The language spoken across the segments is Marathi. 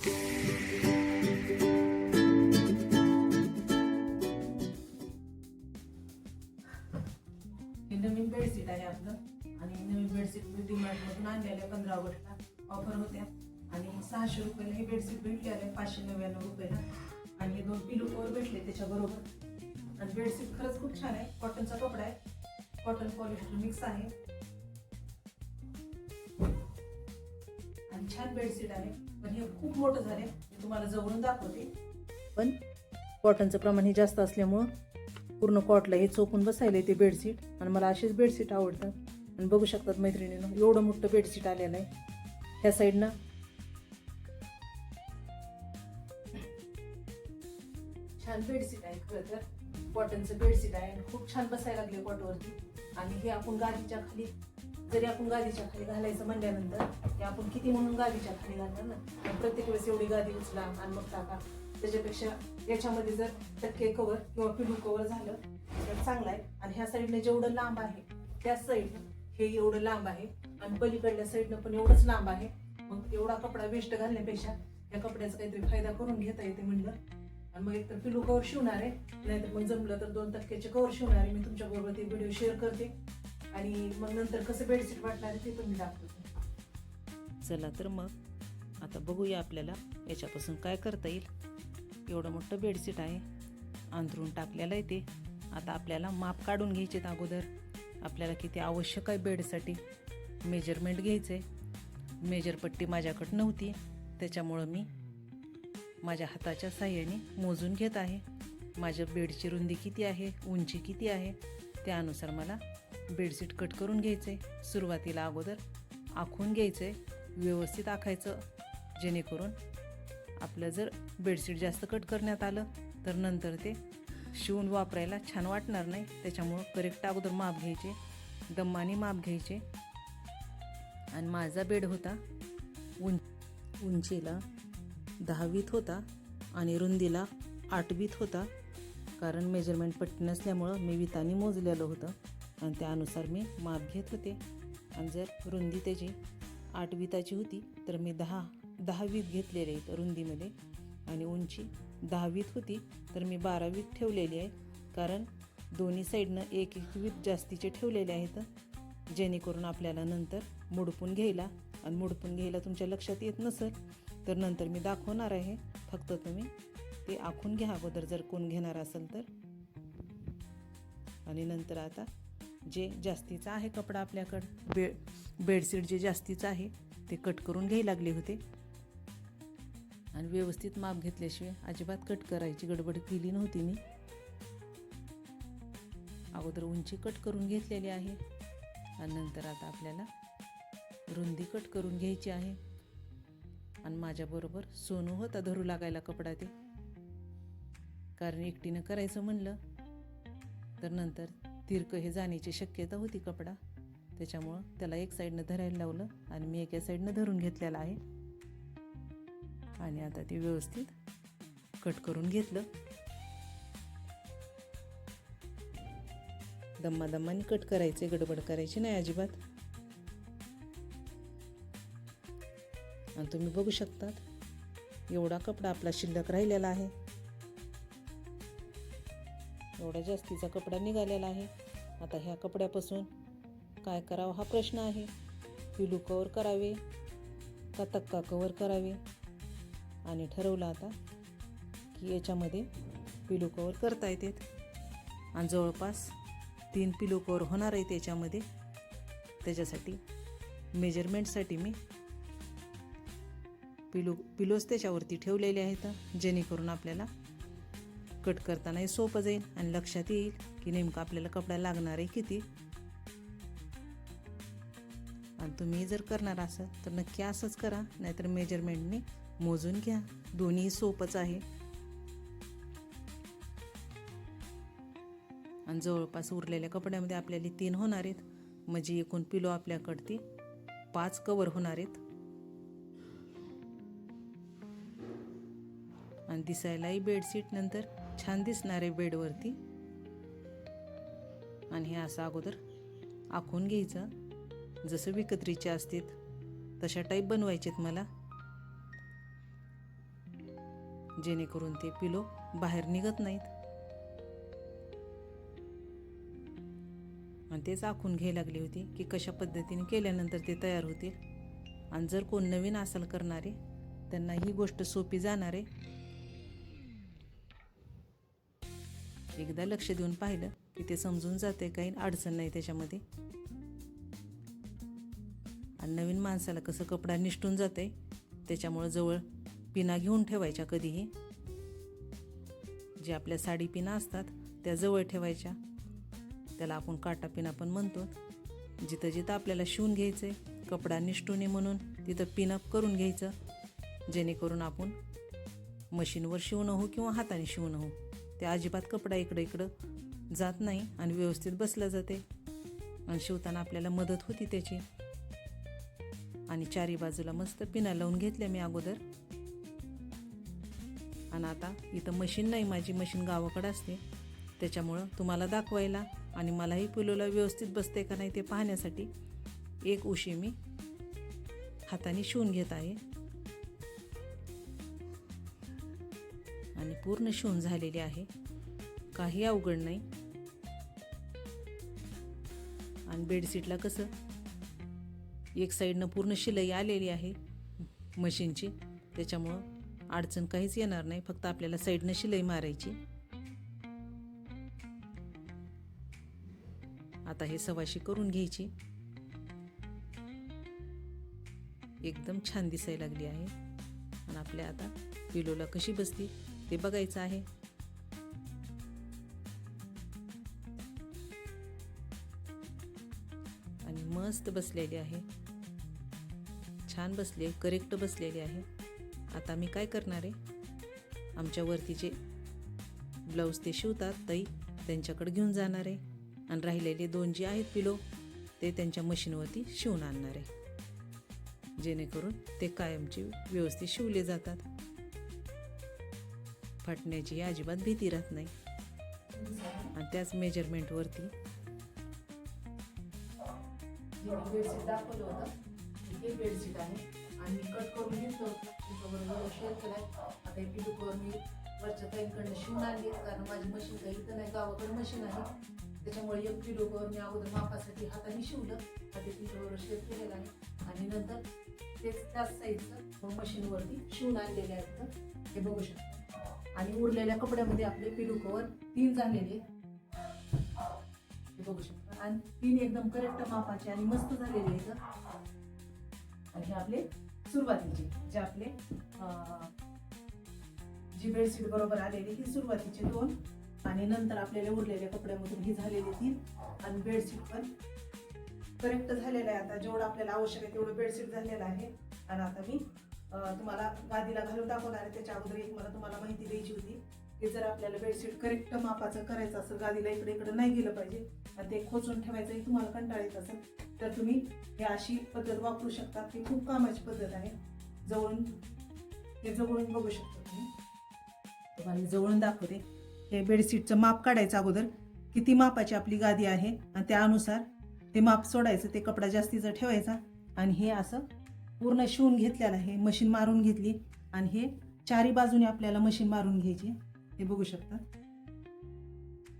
हे नवीन बेडशीट आहे आपलं. आणि नवीन बेडशीट मी डीमार्टमधून आणलेल्या पंधरा ऑगस्टला ऑफर होत्या. आणि सहाशे रुपयाला हे बेडशीट भेटले आले पाचशे नव्याण्णव रुपयाला. आणि हे दोन पिलो कवर भेटले त्याच्याबरोबर. आणि बेडशीट खरंच खूप छान आहे. कॉटनचा कपडा आहे. कॉटन पॉलिस्टर मिक्स आहे. आणि छान बेडशीट आहे. पण हे खूप मोठं झाले मी तुम्हाला जवळून दाखवते. पण कॉटनचं प्रमाण हे जास्त असल्यामुळं पूर्ण कॉटला हे चोकून बसायला ते बेडशीट आणि मला अशीच बेडशीट आवडतात. आणि बघू शकतात मैत्रिणीनं एवढं मोठं बेडशीट आलेलं आहे. ह्या साईडनं छान बेडशीट आहे खरं तर. कॉटनचं बेडशीट आहे. आणि खूप छान बसायला लागले कॉटवरती आणि हे आपण गादीच्या खाली जरी आपण गादीच्या खाली घालायचं म्हणल्यानंतर ते आपण किती म्हणून गादीच्या खाली घालणार ना? प्रत्येक वेळेस एवढी गादी उचला आणि मग टाका. त्याच्यापेक्षा याच्यामध्ये जर टक्के कवर किंवा पिलू कवर झालं तर चांगलं आहे. आणि ह्या साईडनं जेवढं लांब आहे त्या साईडनं हे एवढं लांब आहे. आणि पलीकडल्या साईडनं पण एवढंच लांब आहे. मग एवढा कपडा वेस्ट घालण्यापेक्षा या कपड्याचा काहीतरी फायदा करून घेता येते म्हणलं. आणि मग एकतर पिलू कवर शिवणार आहे. नाहीतर मग जमलं तर दोन टक्क्याचे कवर शिवणार आहे. मी तुमच्या बरोबर ते व्हिडिओ शेअर करते. आणि मग नंतर कसं बेडशीट वाटणार ते पण मी दाखवते. चला तर मग आता बघूया आपल्याला याच्यापासून काय करता येईल. एवढं मोठं बेडशीट आहे अंथरून टाकलेलं आहे ते. आता आपल्याला माप काढून घ्यायचे अगोदर. आपल्याला किती आवश्यक आहे बेडसाठी मेजरमेंट घ्यायचं आहे मेजरपट्टी माझ्याकडं नव्हती. त्याच्यामुळं मी माझ्या हाताच्या साह्याने मोजून घेत आहे. माझ्या बेडची रुंदी किती आहे? उंची किती आहे? त्यानुसार मला बेडशीट कट करून घ्यायचं आहे सुरुवातीला अगोदर आखून घ्यायचं आहे व्यवस्थित आखायचं जेणेकरून आपलं जर बेडशीट जास्त कट करण्यात आलं तर नंतर ते शिवून वापरायला छान वाटणार नाही. त्याच्यामुळं करेक्ट अगोदर माप घ्यायचे दम्माने माप घ्यायचे. आणि माझा बेड होता उं उंचीला दहावीत होता आणि रुंदीला आठवीत होता. कारण मेजरमेंट पट्टी नसल्यामुळं मी वितानी मोजलेलं होतं. आणि त्यानुसार मी माप घेत होते. आणि जर रुंदी त्याची आठ विताची होती तर मी दहा दहावीत घेतलेले आहेत रुंदीमध्ये. आणि उंची दहावीत होती तर मी बारावीत ठेवलेली आहे कारण दोन्ही साईडनं एक एक वीत जास्तीचे ठेवलेले आहेत जेणेकरून आपल्याला नंतर मुडपून घ्यायला आणि मुडपून घ्यायला तुमच्या लक्षात येत नसेल तर नंतर मी दाखवणार आहे. फक्त तुम्ही ते आखून घ्या अगोदर. जर कोण घेणार असेल तर. आणि नंतर आता जे जास्तीचा आहे कपडा आपल्याकडं बे बेडशीट जे जास्तीचं आहे ते कट करून घ्यायला लागले होते. आणि व्यवस्थित माप घेतल्याशिवाय अजिबात कट करायची गडबड केली नव्हती मी. अगोदर उंची कट करून घेतलेली आहे आणि नंतर आता आपल्याला रुंदी कट करून घ्यायची आहे. आणि माझ्याबरोबर सोनू होता धरू लागायला कपडा ते. कारण एकटीनं करायचं म्हणलं तर नंतर तिरकं हे जाण्याची शक्यता होती कपडा. त्याच्यामुळं त्याला एक साईडनं धरायला लावलं आणि मी एका साईडनं धरून घेतलेला आहे. आणि आता ते व्यवस्थित कट करून घेतलं. दम्मा दम्माने कट करायचे गडबड करायची नाही अजिबात. आणि तुम्ही बघू शकतात एवढा कपडा आपला शिल्लक राहिलेला आहे. एवढा जास्तीचा कपडा निघालेला आहे. आता ह्या कपड्यापासून काय करावं हा प्रश्न आहे. पिलू कवर करावे का तक्का कवर करावे? आणि ठरवलं आता की याच्यामध्ये पिलो कवर करता येतात. आणि जवळपास तीन पिलो कवर होणार आहेत याच्यामध्ये. त्याच्यासाठी मेजरमेंटसाठी मी पिलो पिलोज त्याच्यावरती ठेवलेले आहेत जेणेकरून आपल्याला कट करतानाही सोपं जाईल आणि लक्षात येईल की नेमकं आपल्याला कपडा लागणार आहे किती. आणि तुम्ही जर करणार असाल तर नक्की असंच करा नाहीतर मेजरमेंटने मोजून घ्या. दोन्ही सोपंच आहे. आणि जवळपास उरलेल्या कपड्यामध्ये आपल्याला तीन होणार आहेत. म्हणजे एकूण पिलो आपल्याकडती पाच कवर होणार आहेत. आणि दिसायलाही बेडशीट नंतर छान दिसणार आहे बेडवरती. आणि हे असं अगोदर आखून घ्यायचं. जसं विकत्रीचे असतात तशा टाईप बनवायचेत मला. जेणेकरून ते पिलो बाहेर निघत नाहीत. आणि तेच आखून घ्यायला लागली होती की कशा पद्धतीने केल्यानंतर ते तयार होतील. आणि जर कोण नवीन असाल करणारे त्यांना ही गोष्ट सोपी जाणार आहे. एकदा लक्ष देऊन पाहिलं की ते समजून जाते काही अडचण नाही त्याच्यामध्ये. आणि नवीन माणसाला कसं कपडा निष्ठून जाते त्याच्यामुळं जवळ पिना घेऊन ठेवायच्या कधीही. जे आपल्या साडी पिना असतात त्या जवळ ठेवायच्या. त्याला आपण काटा पिना पण म्हणतो. जिथं जिथं आपल्याला शिवून घ्यायचं आहे कपडा निष्ठू नये म्हणून तिथं पिनअप करून घ्यायचं. जेणेकरून आपण मशीनवर शिवणं हो किंवा हाताने शिवणं हो ते अजिबात कपडा इकडं इकडं जात नाही आणि व्यवस्थित बसलं जाते. आणि शिवताना आपल्याला मदत होती त्याची. आणि चारी बाजूला मस्त पिना लावून घेतल्या मी अगोदर. आणि आता इथं मशीन नाही माझी मशीन गावाकडे असते. त्याच्यामुळं तुम्हाला दाखवायला आणि मलाही पिलोला व्यवस्थित बसते का नाही ते पाहण्यासाठी एक उशी मी हाताने शिवून घेत आहे. आणि पूर्ण शिवून झालेली आहे. काही अवघड नाही. आणि बेडशीटला कसं? एक साईडनं पूर्ण शिलाई आलेली आहे मशीनची. त्याच्यामुळं अडचण काहीच येणार नाही. फक्त आपल्याला साईडनं शिलाई मारायची. आता हे सवाशी करून घ्यायची. एकदम छान दिसायला लागली आहे. आणि आपल्या आता पिलोला कशी बसती? ते बघायचं आहे. आणि मस्त बसलेली आहे. छान बसले करेक्ट बसलेली आहे. आता मी काय करणार आहे? आमच्या वरतीचे ब्लाऊज ते शिवतात ताई. त्यांच्याकडे घेऊन जाणार आहे. आणि राहिलेले दोन जे आहेत पिलो ते त्यांच्या मशीनवरती शिवून आणणार आहे. जेणेकरून ते कायमचे व्यवस्थित शिवले जातात. फटण्याची अजिबात भीती राहत नाही. आणि त्याच मेजरमेंटवरती जे बेडशीट दाखवलं होतं हे बेडशीट आहे. आणि कट करून घेतलं होतं. तुमच्याबरोबर शेअर केलाय. आता हे पिलू कवर मी वरच्या ताईंकडनं शिवून आणली कारण माझी मशीन काही इथं नाही गावाकडे मशीन आहे. त्याच्यामुळे एक पिलू कवर मी अगोदर मापासाठी हाताने शिवलं. आता ते तुमच्याबरोबर शेअर केलेलं आहे. आणि नंतर तेच त्याच साईजचं मशीनवरती शिवून आणलेले आहेत. तर हे बघू शकता. आणि उरलेल्या कपड्यामध्ये आपले पिलू तीन झालेले. आहेत. बघू शकता. आणि तीन एकदम करेक्ट मापाचे आणि मस्त झालेले आहेत. आणि हे आपले सुरुवातीचे जे आपले जी बेडशीट बरोबर आलेली ही सुरुवातीचे दोन. आणि नंतर आपल्याला उरलेल्या कपड्यामधून ही झालेली तीन. आणि बेडशीट पण करेक्ट झालेलं आहे. आता जेवढं आपल्याला आवश्यक आहे तेवढं बेडशीट झालेलं आहे. आणि आता मी तुम्हाला गादीला घालून दाखवणार आहे. त्याच्या अगोदर एक मला तुम्हाला माहिती द्यायची होती की जर आपल्याला बेडशीट करेक्ट मापाचं करायचं असेल गादीला इकडे इकडे नाही गेलं पाहिजे आणि ते खोचून ठेवायचंही तुम्हाला कंटाळायचं येत असेल तर तुम्ही हे अशी पद्धत वापरू शकता. ती खूप कामाची पद्धत आहे. जवळून हे जवळून बघू शकता तुम्ही. तुम्हाला जवळून दाखवते. हे बेडशीटचं माप काढायचं अगोदर किती मापाची आपली गादी आहे आणि त्यानुसार ते माप सोडायचं ते कपडा जास्तीचा ठेवायचा आणि हे असं पूर्ण शिवून घेतलेलं आहे. मशीन मारून घेतली आणि हे चारी बाजूने आपल्याला मशीन मारून घ्यायची. हे बघू शकता.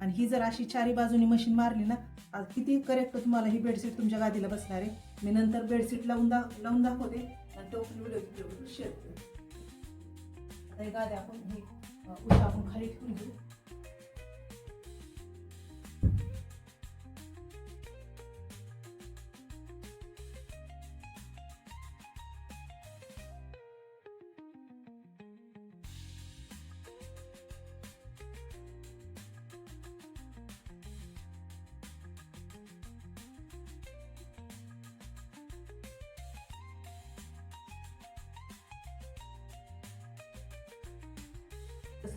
आणि ही जर अशी चारी बाजूनी मशीन मारली ना किती करेक्ट तुम्हाला ही बेडशीट तुमच्या गादीला बसणार आहे. मी नंतर बेडशीट लावून दा लावून दाखवते. आणि तो व्हिडिओ तुमच्याबरोबर शेअर करते आता हे गादी आपण ही अ, आपण खाली ठेवून घेऊ.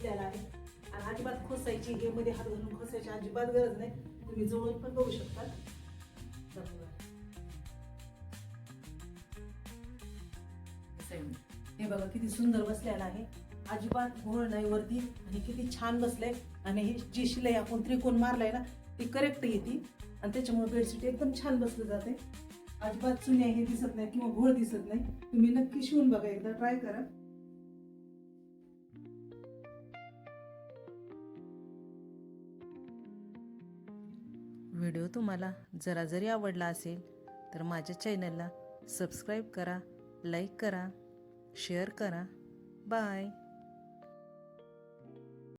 बसलेला आहे. आणि अजिबात खोसायची हे मध्ये हात घालून खोसायची अजिबात गरज नाही. तुम्ही जवळून पण बघू शकता. हे बघा किती सुंदर बसलेला आहे. अजिबात घोळ नाही वरती. आणि किती छान बसलंय. आणि हे जी शिलाई आपण त्रिकोण मारलाय ना ती करेक्ट येते. आणि त्याच्यामुळे बेडशीट एकदम छान बसलं जाते अजिबात चुन्या हे दिसत नाही किंवा घोळ दिसत नाही. तुम्ही नक्की शिवून बघा एकदा ट्राय करा. व्हिडिओ तुम्हाला जरा जरी आवडला असेल तर माझ्या चॅनलला सबस्क्राईब करा लाईक करा शेअर करा. बाय.